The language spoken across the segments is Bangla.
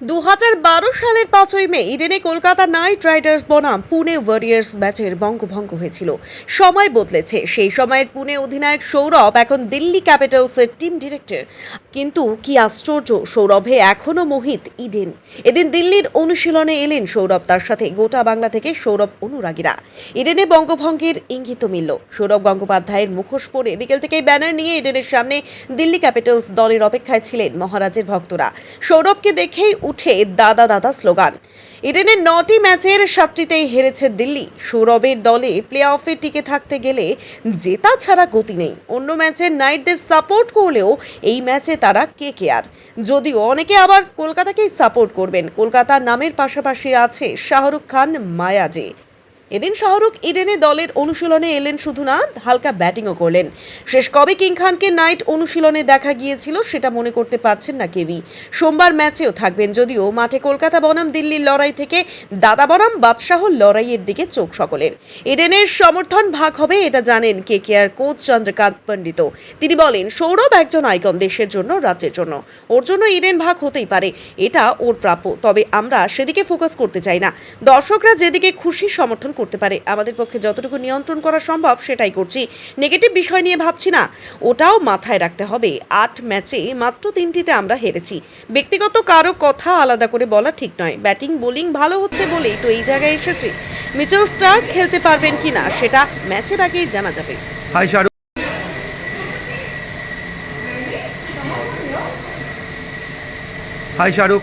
দু হাজার বারো সালের পাঁচই মে ইডেনে কলকাতা নাইট রাইডার্স বনাম পুনে ওয়ারিয়ার্স ম্যাচের বঙ্গভঙ্গ হয়েছিল। সময় বদলেছে। সেই সময়ের পুনে অধিনায়ক সৌরভ এখন দিল্লি ক্যাপিটালসের টিম ডিরেক্টর। কিন্তু কি আশ্চর্য, সৌরভে এখনও মোহিত ইডেন। এদিন দিল্লির অনুশীলনে এলেন সৌরভ, তার সাথে গোটা বাংলা থেকে সৌরভ অনুরাগীরা। ইডেনে বঙ্গভঙ্গের ইঙ্গিত মিলল। সৌরভ গঙ্গোপাধ্যায়ের মুখোশ পরে বিকেল থেকেই ব্যানার নিয়ে ইডেনের সামনে দিল্লি ক্যাপিটালস দলের অপেক্ষায় ছিলেন মহারাজের ভক্তরা। সৌরভকে দেখেই উঠে দাদা দাদা স্লোগান। ইডেনের নটি ম্যাচের সাতটিতেই হেরেছে দিল্লি। সৌরভের দলে প্লে অফে টিকে থাকতে গেলে জেতা ছাড়া গতি নেই। অন্য ম্যাচে নাইটদের সাপোর্ট করলেও এই ম্যাচে তারা কে কে আর? যদিও অনেকে আবার কলকাতাকেই সাপোর্ট করবেন। কলকাতা নামের পাশাপাশি আছে শাহরুখ খান, মায়াজে। এদিন শাহরুখ ইডেনে দলের অনুশীলনে এলেন শুধু না হালকা ব্যাটিংও করলেন। শেষ কবে কিং খানকে নাইট অনুশীলনে দেখা গিয়েছিল সেটা মনে করতে পারছেন না কেউই। সোমবার ম্যাচেও থাকবেন যদিও মাঠে কলকাতা বনাম, দিল্লির লড়াই থেকে দাদা বনাম, বাদশাহ লড়াইয়ের দিকে চোখ সকলের। ইডেনের সমর্থন ভাগ হবে এটা জানেন কে কে আর কোচ চন্দ্রকান্ত পণ্ডিত তিনি বলেন, সৌরভ একজন আইকন দেশের জন্য, রাজ্যের জন্য। ওর জন্য ইডেন ভাগ হতেই পারে, এটা ওর প্রাপ্য। তবে আমরা সেদিকে ফোকাস করতে চাই না। দর্শকরা যেদিকে খুশি সমর্থন করতে পারে। আমাদের পক্ষে যতটুকু নিয়ন্ত্রণ করা সম্ভব সেটাই করছি। নেগেটিভ বিষয় নিয়ে ভাবছি না। ওটাও মাথায় রাখতে হবে। আট ম্যাচে মাত্র তিনটিতে আমরা হেরেছি। ব্যক্তিগত কারও কথা আলাদা করে বলা ঠিক নয়। ব্যাটিং, বোলিং ভালো হচ্ছে বলেই তো এই জায়গায় এসেছি। মিচেল স্টার খেলতে পারবেন কিনা সেটা ম্যাচের আগেই জানা যাবে। হাই, শাহরুখ। হাই, শাহরুখ।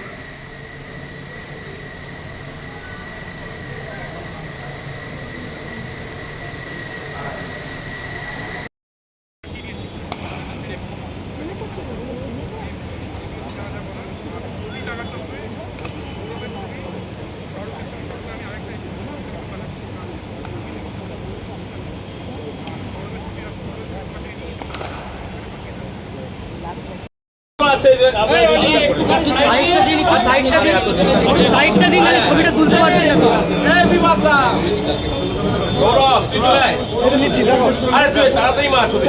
সাইডটা সাইডটা দিন একটু সাইডটা দিন। আমি ছবিটা তুলতে পারছি না তো। গৌরব তুই চলে আরে তুই তাড়াতাড়ি মার ছবি